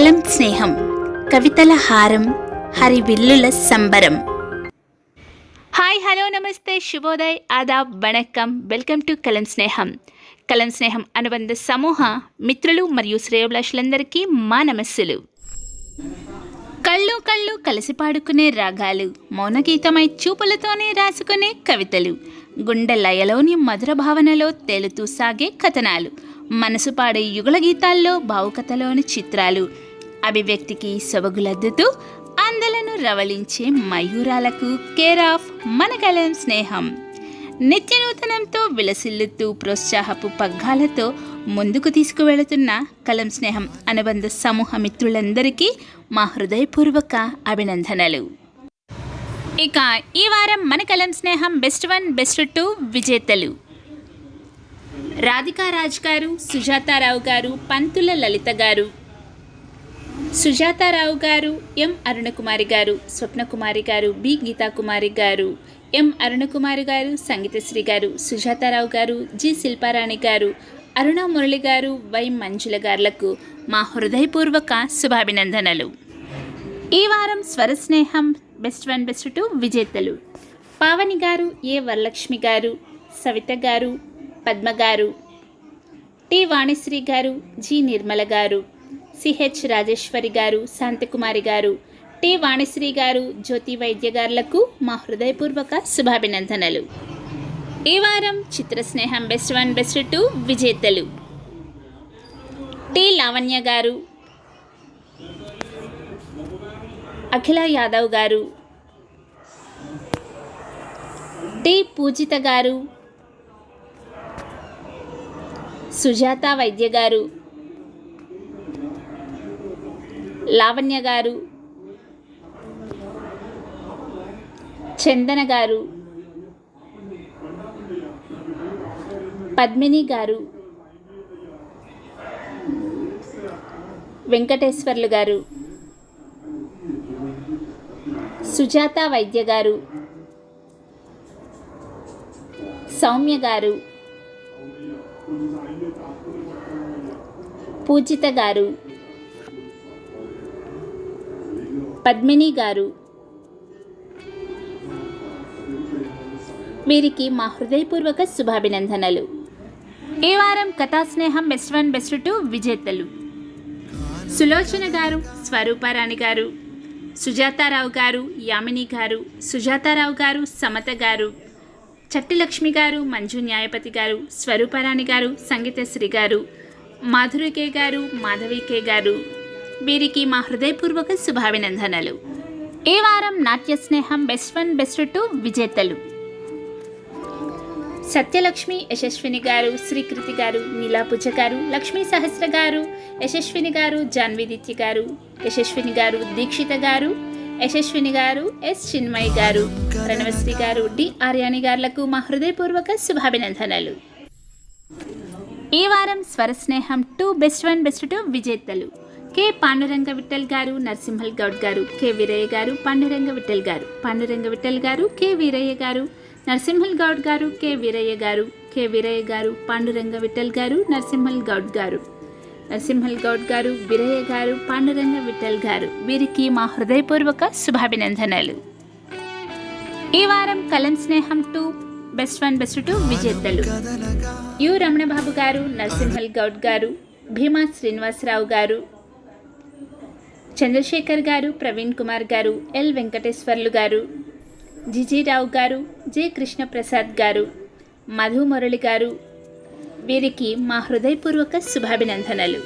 కలం స్నేహం కవితల హారం హరివిల్లుల సంబరం. హాయ్ హలో నమస్తే శుభోదయ్ ఆదాబ్ vanakkam. Welcome to Kalam Sneham. కలం స్నేహం అనుబంధ సమూహ మిత్రులు మరియు శ్రేయోభిలాషులందరికీ మా నమస్సులు. కళ్ళు కళ్ళు కలిసి పాడుకునే రాగాలు మౌనగీతమై చూపులతోనే రాసుకునే కవితలు గుండె లయలోని మధుర భావనలో తేలుతూ సాగే కథనాలు మనసు పాడే యుగల గీతాల్లో భావుకథలోని చిత్రాలు అభివ్యక్తికి సొబగులద్దుతూ అందలను రవళించే మయూరాలకు కేర్ ఆఫ్ మన కలం స్నేహం. నిత్య నూతనంతో విలసిల్లుతూ ప్రోత్సాహపు పగ్గాలతో ముందుకు తీసుకువెళుతున్న కలం స్నేహం అనుబంధ సమూహ మిత్రులందరికీ మా హృదయపూర్వక అభినందనలు. ఇక ఈ వారం మన కలం స్నేహం బెస్ట్ వన్ బెస్ట్ టూ విజేతలు. రాధికా రాజ్ గారు సుజాతారావు గారు పంతుల లలిత గారు సుజాతారావు గారు ఎం అరుణకుమారి గారు స్వప్నకుమారి గారు బి గీతాకుమారి గారు ఎం అరుణకుమారి గారు సంగీతశ్రీ గారు సుజాతారావు గారు జి శిల్పారాణి గారు అరుణ మురళి గారు వై మంజుల గారులకు మా హృదయపూర్వక శుభాభినందనలు. ఈ వారం స్వర స్నేహం బెస్ట్ వన్ బెస్ట్ టూ విజేతలు. పావని గారు ఏ వరలక్ష్మి గారు సవిత గారు పద్మ గారు టి వాణిశ్రీ గారు జి నిర్మల గారు సిహెచ్ రాజేశ్వరి గారు శాంతకుమారి గారు టి వాణిశ్రీ గారు జ్యోతి వైద్య గారులకు మా హృదయపూర్వక శుభాభినందనలు. ఈ వారం చిత్ర స్నేహం బెస్ట్ వన్ బెస్ట్ టూ విజేతలు. టి లావణ్య గారు అఖిల యాదవ్ గారు టి పూజిత గారు సుజాత వైద్య గారు లావణ్య గారు చందన గారు పద్మిని గారు వెంకటేశ్వర్లు గారు సుజాత వైద్య గారు సౌమ్య గారు పూజిత గారు పద్మిని గారు. వీరికి మా హృదయపూర్వక శుభాభినందనలు. ఈ వారం కథా స్నేహం బెస్ట్ వన్ బెస్ట్ టూ విజేతలు. సులోచన గారు స్వరూపారాణి గారు సుజాతారావు గారు యామిని గారు సుజాతారావు గారు సమత గారు చట్టిలక్ష్మి గారు మంజు న్యాయపతి గారు స్వరూపారాణి గారు సంగీతశ్రీ గారు మాధురికే గారు మాధవికే గారు. వీరికి మా హృదయపూర్వక శుభాభినందనలు. ఈ వారం నాట్య స్నేహం బెస్ట్ వన్ బెస్ట్ టూ విజేతలు. సత్యలక్ష్మి యశస్విని గారు శ్రీకృతి గారు నీలాపూజ గారు లక్ష్మీ సహస్ర గారు యశస్విని గారు జాన్విదిత్య గారు యశస్విని గారు దీక్షిత గారు యశస్విని గారు ఎస్ చిన్మయి గారు ప్రణవశ్రీ గారు డి ఆర్యాని గారులకు మా హృదయపూర్వక శుభాభినందనలు. ఈ వారం స్వర స్నేహం two best one best two విజేతలు. కె పాండురంగ విఠల్ గారు నరసింహల్ గౌడ్ గారు కె వీరయ్య గారు పాండురంగ విఠల్ గారు. పాండురంగ విఠల్ గారు కె వీరయ్య గారు నరసింహల్ గౌడ్ గారు కె వీరయ్య గారు కె వీరయ్య గారు పాండురంగ విఠల్ గారు నరసింహల్ గౌడ్ గారు. నరసింహల్ గౌడ్ గారు వీరయ్య గారు పాండురంగ విఠల్ గారు. వీరికి మా హృదయపూర్వక శుభాభినందనలు. ఈ వారం కలం స్నేహం two best one best two విజేతలు. యు రమణబాబు గారు నరసింహల్ గౌడ్ గారు భీమా శ్రీనివాసరావు గారు చంద్రశేఖర్ గారు ప్రవీణ్ కుమార్ గారు ఎల్ వెంకటేశ్వర్లు గారు జిజిరావు గారు జె కృష్ణప్రసాద్ గారు మధు మురళి గారు. వీరికి మా హృదయపూర్వక శుభాభినందనలు.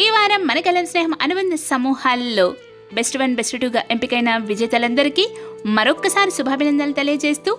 ఈ వారం మన కలం స్నేహం అనుబంధ సమూహాల్లో బెస్ట్ వన్ బెస్ట్ టూగా ఎంపికైన విజేతలందరికీ మరొక్కసారి శుభాభినందనలు తెలియజేస్తూ